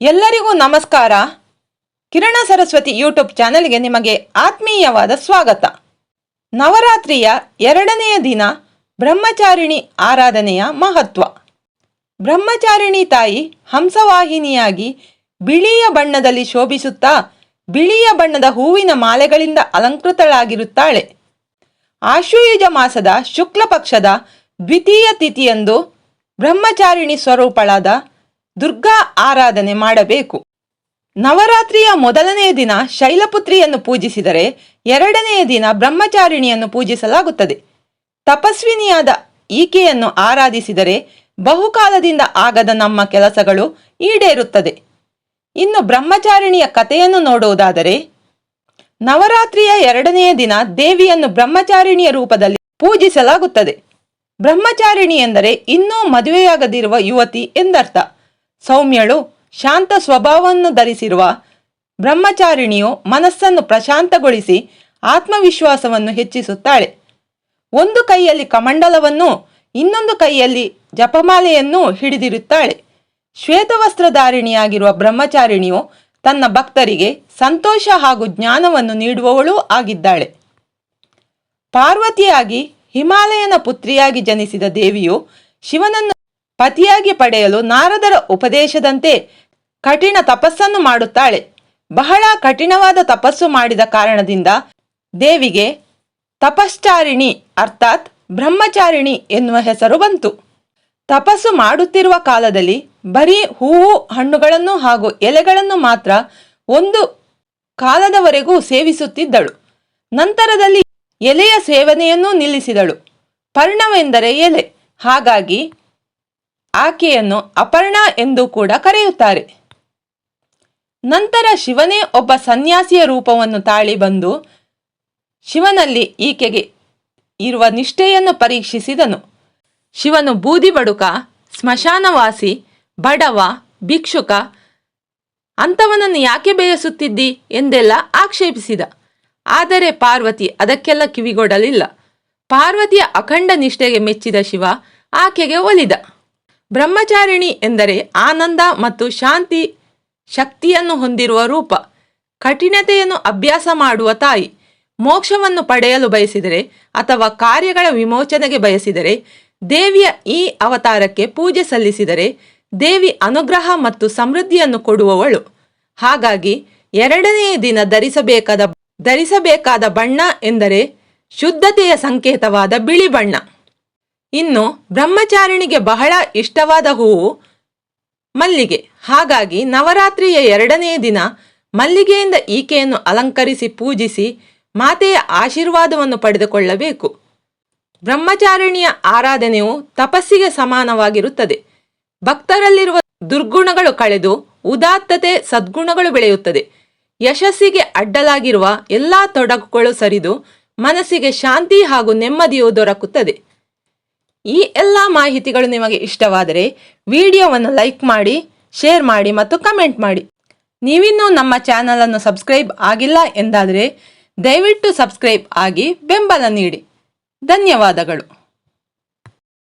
ಎಲ್ಲರಿಗೂ ನಮಸ್ಕಾರ. ಕಿರಣ ಸರಸ್ವತಿ ಯೂಟ್ಯೂಬ್ ಚಾನೆಲ್ಗೆ ನಿಮಗೆ ಆತ್ಮೀಯವಾದ ಸ್ವಾಗತ. ನವರಾತ್ರಿಯ ಎರಡನೆಯ ದಿನ ಬ್ರಹ್ಮಚಾರಿಣಿ ಆರಾಧನೆಯ ಮಹತ್ವ. ಬ್ರಹ್ಮಚಾರಿಣಿ ತಾಯಿ ಹಂಸವಾಹಿನಿಯಾಗಿ ಬಿಳಿಯ ಬಣ್ಣದಲ್ಲಿ ಶೋಭಿಸುತ್ತಾ ಬಿಳಿಯ ಬಣ್ಣದ ಹೂವಿನ ಮಾಲೆಗಳಿಂದ ಅಲಂಕೃತಳಾಗಿರುತ್ತಾಳೆ. ಆಶುಯುಜ ಮಾಸದ ಶುಕ್ಲ ಪಕ್ಷದ ದ್ವಿತೀಯ ತಿಥಿಯಂದು ಬ್ರಹ್ಮಚಾರಿಣಿ ಸ್ವರೂಪಳಾದ ದುರ್ಗಾ ಆರಾಧನೆ ಮಾಡಬೇಕು. ನವರಾತ್ರಿಯ ಮೊದಲನೆಯ ದಿನ ಶೈಲಪುತ್ರಿಯನ್ನು ಪೂಜಿಸಿದರೆ ಎರಡನೆಯ ದಿನ ಬ್ರಹ್ಮಚಾರಿಣಿಯನ್ನು ಪೂಜಿಸಲಾಗುತ್ತದೆ. ತಪಸ್ವಿನಿಯಾದ ಈಕೆಯನ್ನು ಆರಾಧಿಸಿದರೆ ಬಹುಕಾಲದಿಂದ ಆಗದ ನಮ್ಮ ಕೆಲಸಗಳು ಈಡೇರುತ್ತದೆ. ಇನ್ನು ಬ್ರಹ್ಮಚಾರಿಣಿಯ ಕಥೆಯನ್ನು ನೋಡುವುದಾದರೆ, ನವರಾತ್ರಿಯ ಎರಡನೆಯ ದಿನ ದೇವಿಯನ್ನು ಬ್ರಹ್ಮಚಾರಿಣಿಯ ರೂಪದಲ್ಲಿ ಪೂಜಿಸಲಾಗುತ್ತದೆ. ಬ್ರಹ್ಮಚಾರಿಣಿ ಎಂದರೆ ಇನ್ನೂ ಮದುವೆಯಾಗದಿರುವ ಯುವತಿ ಎಂದರ್ಥ. ಸೌಮ್ಯಳು ಶಾಂತ ಸ್ವಭಾವವನ್ನು ಧರಿಸಿರುವ ಬ್ರಹ್ಮಚಾರಿಣಿಯು ಮನಸ್ಸನ್ನು ಪ್ರಶಾಂತಗೊಳಿಸಿ ಆತ್ಮವಿಶ್ವಾಸವನ್ನು ಹೆಚ್ಚಿಸುತ್ತಾಳೆ. ಒಂದು ಕೈಯಲ್ಲಿ ಕಮಂಡಲವನ್ನು, ಇನ್ನೊಂದು ಕೈಯಲ್ಲಿ ಜಪಮಾಲೆಯನ್ನು ಹಿಡಿದಿರುತ್ತಾಳೆ. ಶ್ವೇತವಸ್ತ್ರಧಾರಿಣಿಯಾಗಿರುವ ಬ್ರಹ್ಮಚಾರಿಣಿಯು ತನ್ನ ಭಕ್ತರಿಗೆ ಸಂತೋಷ ಹಾಗೂ ಜ್ಞಾನವನ್ನು ನೀಡುವವಳೂ ಆಗಿದ್ದಾಳೆ. ಪಾರ್ವತಿಯಾಗಿ ಹಿಮಾಲಯನ ಪುತ್ರಿಯಾಗಿ ಜನಿಸಿದ ದೇವಿಯು ಶಿವನನ್ನು ಪತಿಯಾಗಿ ಪಡೆಯಲು ನಾರದರ ಉಪದೇಶದಂತೆ ಕಠಿಣ ತಪಸ್ಸನ್ನು ಮಾಡುತ್ತಾಳೆ. ಬಹಳ ಕಠಿಣವಾದ ತಪಸ್ಸು ಮಾಡಿದ ಕಾರಣದಿಂದ ದೇವಿಗೆ ತಪಶ್ಚಾರಿಣಿ ಅರ್ಥಾತ್ ಬ್ರಹ್ಮಚಾರಿಣಿ ಎನ್ನುವ ಹೆಸರು ಬಂತು. ತಪಸ್ಸು ಮಾಡುತ್ತಿರುವ ಕಾಲದಲ್ಲಿ ಬರೀ ಹೂವು, ಹಣ್ಣುಗಳನ್ನು ಹಾಗೂ ಎಲೆಗಳನ್ನು ಮಾತ್ರ ಒಂದು ಕಾಲದವರೆಗೂ ಸೇವಿಸುತ್ತಿದ್ದಳು. ನಂತರದಲ್ಲಿ ಎಲೆಯ ಸೇವನೆಯನ್ನೂ ನಿಲ್ಲಿಸಿದಳು. ಪರ್ಣವೆಂದರೆ ಎಲೆ. ಹಾಗಾಗಿ ಆಕೆಯನ್ನು ಅಪರ್ಣ ಎಂದು ಕೂಡ ಕರೆಯುತ್ತಾರೆ. ನಂತರ ಶಿವನೇ ಒಬ್ಬ ಸನ್ಯಾಸಿಯ ರೂಪವನ್ನು ತಾಳಿ ಬಂದು ಶಿವನಲ್ಲಿ ಈಕೆಗೆ ಇರುವ ನಿಷ್ಠೆಯನ್ನು ಪರೀಕ್ಷಿಸಿದನು. ಶಿವನು ಬೂದಿ ಬಡುಕ, ಸ್ಮಶಾನವಾಸಿ, ಬಡವ, ಭಿಕ್ಷುಕ, ಅಂಥವನನ್ನು ಯಾಕೆ ಬೇಯಿಸುತ್ತಿದ್ದಿ ಎಂದೆಲ್ಲ ಆಕ್ಷೇಪಿಸಿದ. ಆದರೆ ಪಾರ್ವತಿ ಅದಕ್ಕೆಲ್ಲ ಕಿವಿಗೊಡಲಿಲ್ಲ. ಪಾರ್ವತಿಯ ಅಖಂಡ ನಿಷ್ಠೆಗೆ ಮೆಚ್ಚಿದ ಶಿವ ಆಕೆಗೆ ಒಲಿದ. ಬ್ರಹ್ಮಚಾರಿಣಿ ಎಂದರೆ ಆನಂದ ಮತ್ತು ಶಾಂತಿ ಶಕ್ತಿಯನ್ನು ಹೊಂದಿರುವ ರೂಪ. ಕಠಿಣತೆಯನ್ನು ಅಭ್ಯಾಸ ಮಾಡುವ ತಾಯಿ. ಮೋಕ್ಷವನ್ನು ಪಡೆಯಲು ಬಯಸಿದರೆ ಅಥವಾ ಕಾರ್ಯಗಳ ವಿಮೋಚನೆಗೆ ಬಯಸಿದರೆ ದೇವಿಯ ಈ ಅವತಾರಕ್ಕೆ ಪೂಜೆ ಸಲ್ಲಿಸಿದರೆ ದೇವಿ ಅನುಗ್ರಹ ಮತ್ತು ಸಮೃದ್ಧಿಯನ್ನು ಕೊಡುವವಳು. ಹಾಗಾಗಿ ಎರಡನೆಯ ದಿನ ಧರಿಸಬೇಕಾದ ಧರಿಸಬೇಕಾದ ಬಣ್ಣ ಎಂದರೆ ಶುದ್ಧತೆಯ ಸಂಕೇತವಾದ ಬಿಳಿ ಬಣ್ಣ. ಇನ್ನು ಬ್ರಹ್ಮಚಾರಿಣಿಗೆ ಬಹಳ ಇಷ್ಟವಾದ ಹೂವು ಮಲ್ಲಿಗೆ. ಹಾಗಾಗಿ ನವರಾತ್ರಿಯ ಎರಡನೆಯ ದಿನ ಮಲ್ಲಿಗೆಯಿಂದ ಈಕೆಯನ್ನು ಅಲಂಕರಿಸಿ ಪೂಜಿಸಿ ಮಾತೆಯ ಆಶೀರ್ವಾದವನ್ನು ಪಡೆದುಕೊಳ್ಳಬೇಕು. ಬ್ರಹ್ಮಚಾರಿಣಿಯ ಆರಾಧನೆಯು ತಪಸ್ಸಿಗೆ ಸಮಾನವಾಗಿರುತ್ತದೆ. ಭಕ್ತರಲ್ಲಿರುವ ದುರ್ಗುಣಗಳು ಕಳೆದು ಉದಾತ್ತತೆ ಸದ್ಗುಣಗಳು ಬೆಳೆಯುತ್ತದೆ. ಯಶಸ್ಸಿಗೆ ಅಡ್ಡಲಾಗಿರುವ ಎಲ್ಲ ತೊಡಕುಗಳು ಸರಿದು ಮನಸ್ಸಿಗೆ ಶಾಂತಿ ಹಾಗೂ ನೆಮ್ಮದಿಯು ದೊರಕುತ್ತದೆ. ಈ ಎಲ್ಲ ಮಾಹಿತಿಗಳು ನಿಮಗೆ ಇಷ್ಟವಾದರೆ ವಿಡಿಯೋವನ್ನು ಲೈಕ್ ಮಾಡಿ, ಶೇರ್ ಮಾಡಿ ಮತ್ತು ಕಮೆಂಟ್ ಮಾಡಿ. ನೀವಿನ್ನೂ ನಮ್ಮ ಚಾನಲನ್ನು ಸಬ್ಸ್ಕ್ರೈಬ್ ಆಗಿಲ್ಲ ಎಂದಾದರೆ ದಯವಿಟ್ಟು ಸಬ್ಸ್ಕ್ರೈಬ್ ಆಗಿ ಬೆಂಬಲ ನೀಡಿ. ಧನ್ಯವಾದಗಳು.